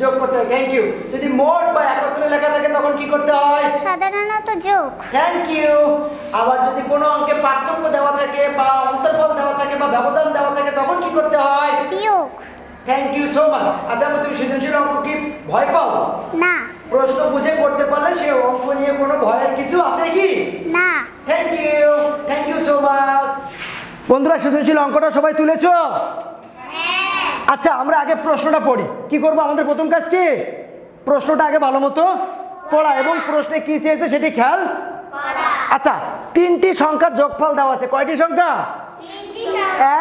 যোগ করতে হয়। থ্যাংক ইউ যদি মোট বা একত্রে লেখা থাকে তখন কি করতে হয়? সাধারণত যোগ। থ্যাংক ইউ আবার যদি কোনো অঙ্কে পার্থক্য দেওয়া থাকে বা অন্তর্ফল দেওয়া থাকে বা ব্যবধান দেওয়া থাকে তখন কি করতে হয়? বিয়োগ। থ্যাংক ইউ সো মাচ আচ্ছা আমি তুমি সৃজনশীল অঙ্ক কি ভয় পাও? না। প্রশ্ন বুঝে করতে পারলে সে অঙ্ক নিয়ে কোনো ভয়ের কিছু আছে কি? না। Thank you thank you so much বন্ধুরা সৃজনশীল অঙ্কটা সবাই তুলেছো? আচ্ছা আমরা আগে প্রশ্নটা পড়ি। কি করব আমাদের প্রথম কাজ কি? প্রশ্নটা আগে ভালো মতো পড়া এবং প্রশ্নে কি চেয়েছে সেটি খেয়াল? আচ্ছা তিনটি সংখ্যার যোগফল দেওয়া আছে। কয়টি সংখ্যা?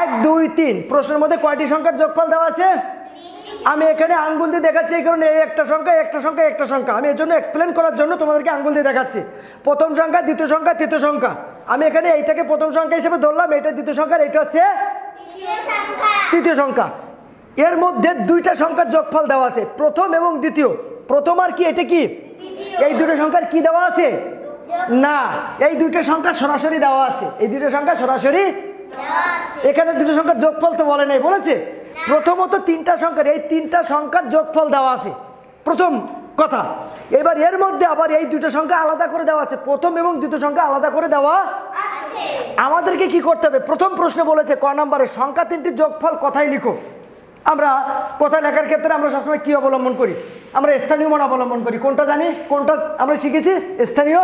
এক দুই তিন। প্রশ্নের মধ্যে কয়টি সংখ্যার যোগফল দেওয়া আছে? আমি এখানে আঙ্গুল দিয়ে দেখাচ্ছি এই কারণে এই একটা সংখ্যা একটা সংখ্যা একটা সংখ্যা। আমি এর জন্য এক্সপ্লেন করার জন্য তোমাদেরকে আঙ্গুল দিয়ে দেখাচ্ছি। প্রথম সংখ্যা দ্বিতীয় সংখ্যা তৃতীয় সংখ্যা। আমি এখানে এইটাকে প্রথম সংখ্যা হিসেবে ধরলাম এটা দ্বিতীয় সংখ্যা এটা হচ্ছে তৃতীয় সংখ্যা। এর মধ্যে দুইটা সংখ্যার যোগফল দেওয়া আছে। প্রথম এবং দ্বিতীয়। প্রথম আর কি এটা কি? এই দুটো সংখ্যার কি দেওয়া আছে? না এই দুইটা সংখ্যা সরাসরি দেওয়া আছে। এই দুটো সংখ্যা সরাসরি এখানে দুটো সংখ্যার যোগফল তো বলে নাই বলেছে? প্রথমত তিনটা সংখ্যার এই তিনটা সংখ্যার যোগফল দেওয়া আছে। প্রথম কথা। এবার এর মধ্যে আবার এই দুটো সংখ্যা আলাদা করে দেওয়া আছে। প্রথম এবং দ্বিতীয় সংখ্যা আলাদা করে দেওয়া আমাদেরকে কি করতে হবে? প্রথম প্রশ্ন বলেছে ক নম্বরে সংখ্যা তিনটির যোগফল কথাই লিখো। আমরা কথা লেখার ক্ষেত্রে আমরা সবসময় কি অবলম্বন করি? আমরা স্থানীয় মান অবলম্বন করি। কোনটা জানি? কোনটা আমরা শিখেছি? স্থানীয়?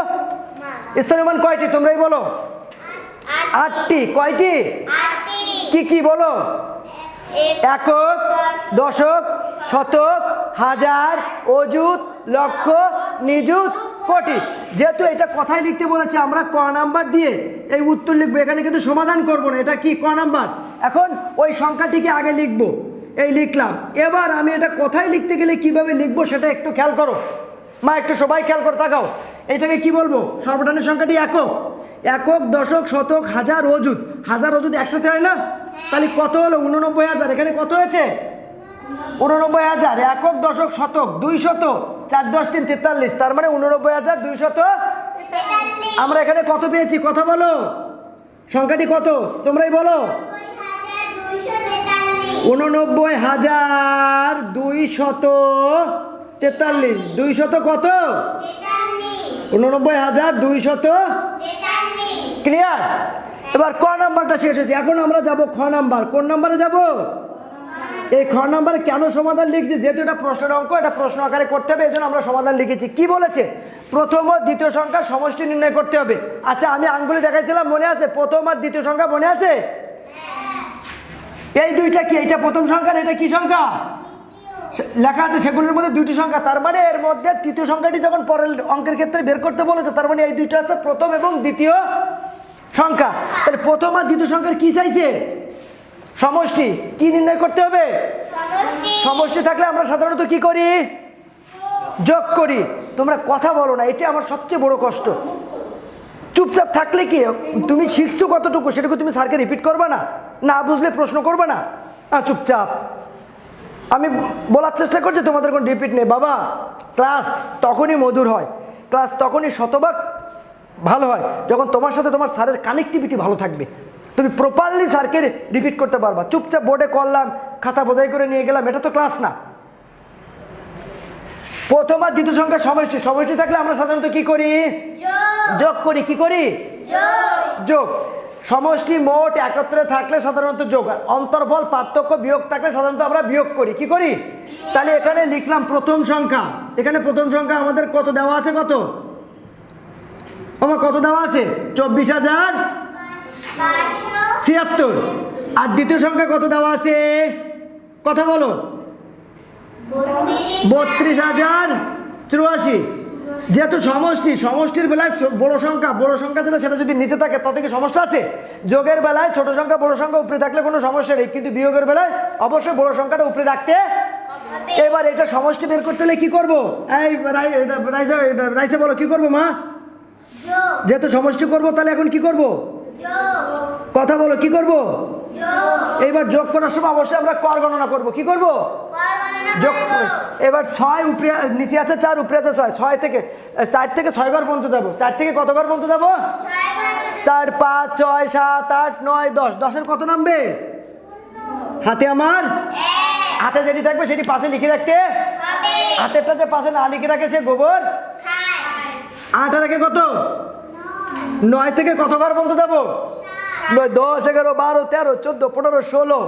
স্থানীয় মান কয়টি? তোমরাই বলো। আটটি। কয়টি? কি কি বলো? একক দশক শতক হাজার অযুত লক্ষ নিযুত কোটি। যেহেতু এটা কথাই লিখতে বলেছে আমরা ক নাম্বার দিয়ে এই উত্তর লিখব। এখানে কিন্তু সমাধান করব না। এটা কি? ক নাম্বার? এখন ওই সংখ্যাটিকে আগে লিখব। এই লিখলাম। এবার আমি এটা কথাই লিখতে গেলে কীভাবে লিখব সেটা একটু খেয়াল করো। মা একটু সবাই খেয়াল করে তাকাও। এটাকে কি বলব? সর্বটানের সংখ্যাটি একক। একক দশক শতক হাজার অযুত। হাজার অযুত একসাথে হয় না? তাহলে কত হলো? উননব্বই হাজার। এখানে কত হয়েছে? উননব্বই হাজার। একক দশক শতক দুই শত। চার দশ তিন তেতাল্লিশ। তার মানে উননব্বই হাজার দুই শত। আমরা এখানে কত পেয়েছি? কথা বলো। সংখ্যাটি কত? তোমরাই বলো। উননব্বই হাজার দুই শত তেতাল্লিশ। দুই শত কত উননব্বই হাজার দুই শত ক্লিয়ার? এবার ক নাম্বারটা শেষ হয়েছে। এখন আমরা যাব খ নাম্বার। কোন নাম্বারে যাব? এই খ নাম্বারে কেন সমাধান লিখছি? যেহেতু এটা প্রশ্নের অঙ্ক এটা প্রশ্ন আকারে করতে হবে এই জন্য আমরা সমাধান লিখেছি। কি বলেছে? প্রথম ও দ্বিতীয় সংখ্যা সমষ্টি নির্ণয় করতে হবে। আচ্ছা আমি আঙ্গুলি দেখাইছিলাম মনে আছে? প্রথম আর দ্বিতীয় সংখ্যা মনে আছে? এই দুইটা কি? এইটা প্রথম সংখ্যা এটা কি সংখ্যা? লেখা আছে সেগুলোর মধ্যে দুইটি সংখ্যা। তার মানে এর মধ্যে তৃতীয় সংখ্যাটি যখন পরের অঙ্কের ক্ষেত্রে বের করতে বলেছে তার মানে এই দুইটা আছে প্রথম এবং দ্বিতীয় সংখ্যা। তাহলে প্রথম আর দ্বিতীয় সংখ্যার কি চাইছে? সমষ্টি। কি নির্ণয় করতে হবে? সমষ্টি। থাকলে আমরা সাধারণত কি করি? যোগ করি। তোমরা কথা বলো না এটা আমার সবচেয়ে বড় কষ্ট। চুপচাপ থাকলে কি তুমি শিখছো কতটুকু সেটুকু তুমি স্যারকে রিপিট করবে না? না বুঝলে প্রশ্ন করবে না। চুপচাপ। আমি বলার চেষ্টা করছি তোমাদের কোনো রিপিট নেই। বাবা ক্লাস তখনই মধুর হয়। ক্লাস তখনই শতভাগ ভালো হয় যখন তোমার সাথে তোমার স্যারের কানেক্টিভিটি ভালো থাকবে। তুমি প্রপারলি স্যারকে রিপিট করতে পারবা। চুপচাপ বোর্ডে করলাম খাতা বোঝাই করে নিয়ে গেলাম এটা তো ক্লাস না। প্রথম আর দ্বিতীয় সংখ্যা সমষ্টি। সমষ্টি থাকলে আমরা সাধারণত কি করি? যোগ। করি কি করি? যোগ। সমষ্টি মোট একত্রে থাকলে সাধারণত যোগ আর অন্তর্ফল পার্থক্য বিয়োগ থাকলে সাধারণত আমরা বিয়োগ করি। কি করি? তাহলে এখানে লিখলাম প্রথম সংখ্যা। এখানে প্রথম সংখ্যা আমাদের কত দেওয়া আছে কত? আমার কত দেওয়া আছে? চব্বিশ হাজার ছিয়াত্তর। আর দ্বিতীয় সংখ্যা কত দেওয়া আছে? কথা বলো। বত্রিশ হাজার চুরাশি। যেহেতু সমষ্টি সমষ্টির বেলায় বড় সংখ্যা বড় সংখ্যা যেটা সেটা যদি নিচে থাকে তাতে কি সমস্যা আছে? যোগের বেলায় ছোট সংখ্যা বড় সংখ্যা উপরে থাকলে কোনো সমস্যা নেই কিন্তু বিয়োগের বেলায় অবশ্যই বড় সংখ্যাটা উপরে রাখতে এবার এটা সমষ্টি বের করতে হলে কি করব? এই রাই- এটা রাইসা বলো কি করব মা? যেহেতু সমষ্টি করব তাহলে এখন কি করব? কথা বলো কি করব? এবার যোগ করার সময় অবশ্যই আমরা কর গণনা করব। কি করব? যোগ করে। এবার ছয় উপরে নিচে আছে চার উপরে আছে ছয়। ছয় থেকে চার থেকে ছয় ঘর পর্যন্ত যাব। চার থেকে কত ঘর পর্যন্ত যাব? চার পাঁচ ছয় সাত আট নয় দশ। দশের কত নামবে? হাতে আমার? হাতে যেটি থাকবে সেটি পাশে লিখে রাখতে? হাতেরটা যে পাশে না লিখে রাখে সে গোবর? আট একে কত? নয় থেকে কত ঘর পর্যন্ত যাব দশ, এগারো, বারো, তেরো, চোদ্দ, পনেরো, ষোলো।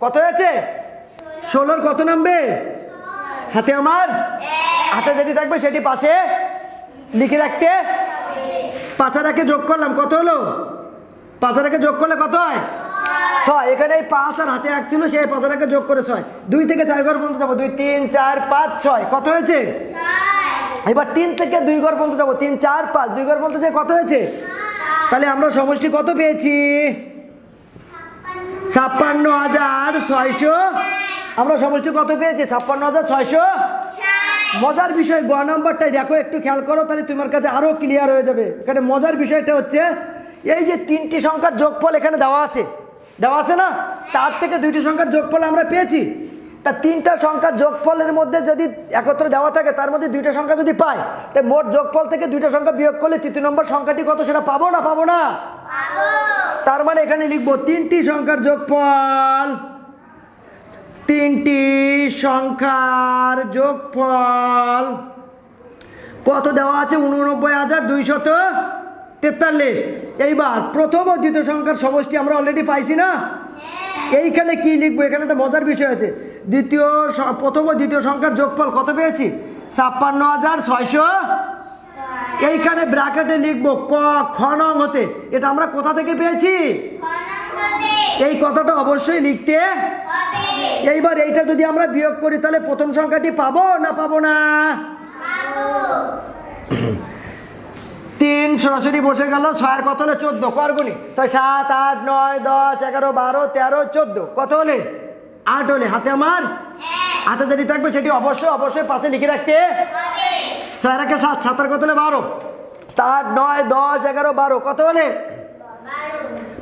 কত হয়েছে? ষোলোর কত নামবে? হাতে আমার? হাতে যেটি থাকবে সেটি পাশে। লিখে রাখতে। পাঁচারাকে যোগ করলাম, কত হলো? পাঁচারাকে যোগ করলে কত হয়? ছয়। এখানে এই পাঁচ আর হাতে এক ছিল, সেই পাঁচারাকে যোগ করে ছয়। দুই থেকে চার ঘর পর্যন্ত যাব। দুই, তিন, চার, পাঁচ, ছয়। কত হয়েছে? এবার তিন থেকে দুই ঘর পর্যন্ত যাব। তিন, চার, পাঁচ। দুই ঘর পর্যন্ত যে কত হয়েছে? তাহলে আমরা সমষ্টি কত পেয়েছি? ছাপ্পান্ন হাজার ছয়শো। আমরা সমষ্টি কত পেয়েছি? ছাপ্পান্ন হাজার ছয়শো। মজার বিষয়, গ নম্বরটাই দেখো, একটু খেয়াল করো, তাহলে তোমার কাছে আরও ক্লিয়ার হয়ে যাবে। এখানে মজার বিষয়টা হচ্ছে, এই যে তিনটি সংখ্যার যোগফল এখানে দেওয়া আছে দেওয়া আছে না? তার থেকে দুইটি সংখ্যার যোগফল আমরা পেয়েছি। তা তিনটা সংখ্যার যোগফলের মধ্যে যদি একত্র দেওয়া থাকে তার মধ্যে দুইটা সংখ্যা যদি পাই তাই মোট যোগফল থেকে দুইটা সংখ্যা বিয়োগ করলে তৃতীয় নম্বর সংখ্যাটি কত? সেটা পাবো না পাবো না? তার মানে এখানে লিখব তিনটি সংখ্যার যোগফল তিনটি সংখ্যার যোগফল কত দেওয়া আছে? উননব্বই হাজার দুইশত তেতাল্লিশ। এইবার প্রথম ও দ্বিতীয় সংখ্যার সমষ্টি আমরা অলরেডি পাইছি না? এইখানে কি লিখব? এখানে একটা মজার বিষয় আছে। দ্বিতীয় প্রথম ও দ্বিতীয় সংখ্যার যোগফল কত পেয়েছি? ছাপ্পান্ন হাজার ছয়শো এইখানে ব্র্যাকেটে লিখব ক খ নং হতে। এটা আমরা কোথা থেকে পেয়েছি? এই কথাটা অবশ্যই লিখতে। এইবার এইটা যদি আমরা বিয়োগ করি তাহলে প্রথম সংখ্যাটি পাবো না পাবো না? তিন সরাসরি বসে গেল ছয়ের কত হলে? চোদ্দ। করগুনি ছয় সাত আট নয় দশ এগারো বারো তেরো চোদ্দ। কত হলে? আট হলে। হাতে আমার? হাতে যেটি থাকবে সেটি অবশ্যই অবশ্যই পাশে লিখে রাখতে। ছয় রাখে সাত। সাতের কত হলে? বারো। আট নয় দশ এগারো বারো। কত হলে?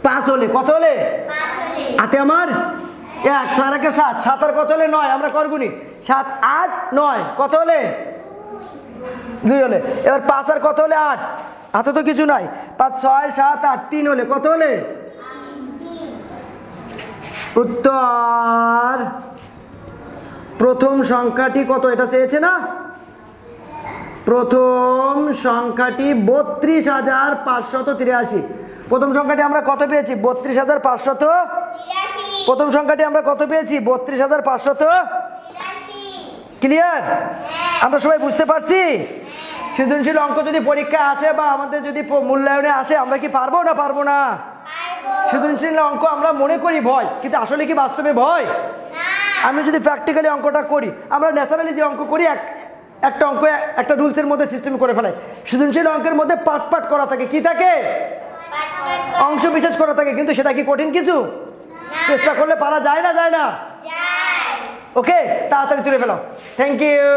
পাঁচ হলে। কত হলে? হাতে আমার? এক। ছয় রাখে সাত। সাত আর কত হলে? নয়। আমরা করগুনি সাত আট নয়। কত হলে? দুই। হলে। এবার পাঁচ আর কত হলে? আট। হাতে তো কিছু নাই। পাঁচ ছয় সাত আট তিন হলে কত হলে? উত্তর। প্রথম সংখ্যাটি কত? এটা চেয়েছে না? প্রথম সংখ্যাটি বত্রিশ হাজার পাঁচশত তিরাশি। প্রথম সংখ্যাটি আমরা কত পেয়েছি? বত্রিশ হাজার পাঁচশত প্রথম সংখ্যাটি আমরা কত পেয়েছি? বত্রিশ হাজার পাঁচশত ক্লিয়ার আমরা সবাই বুঝতে পারছি? সৃজনশীল অঙ্ক যদি পরীক্ষা আসে বা আমাদের যদি মূল্যায়নে আসে আমরা কি পারব না পারব না? সৃজনশীল অঙ্ক আমরা মনে করি ভয় কিন্তু আসলে কি বাস্তবে ভয়? আমি যদি প্র্যাকটিক্যালি অঙ্কটা করি আমরা ন্যাচারালি যে অঙ্ক করি এক একটা অঙ্ক একটা রুলসের মধ্যে সিস্টেম করে ফেলাই। সৃজনশীল অঙ্কের মধ্যে পাট পাট করা থাকে কি থাকে? অংশ বিশেষ করা থাকে কিন্তু সেটা কি কঠিন কিছু? চেষ্টা করলে পারা যায় না যায় না? ওকে তাড়াতাড়ি তুলে ফেলাও থ্যাংক ইউ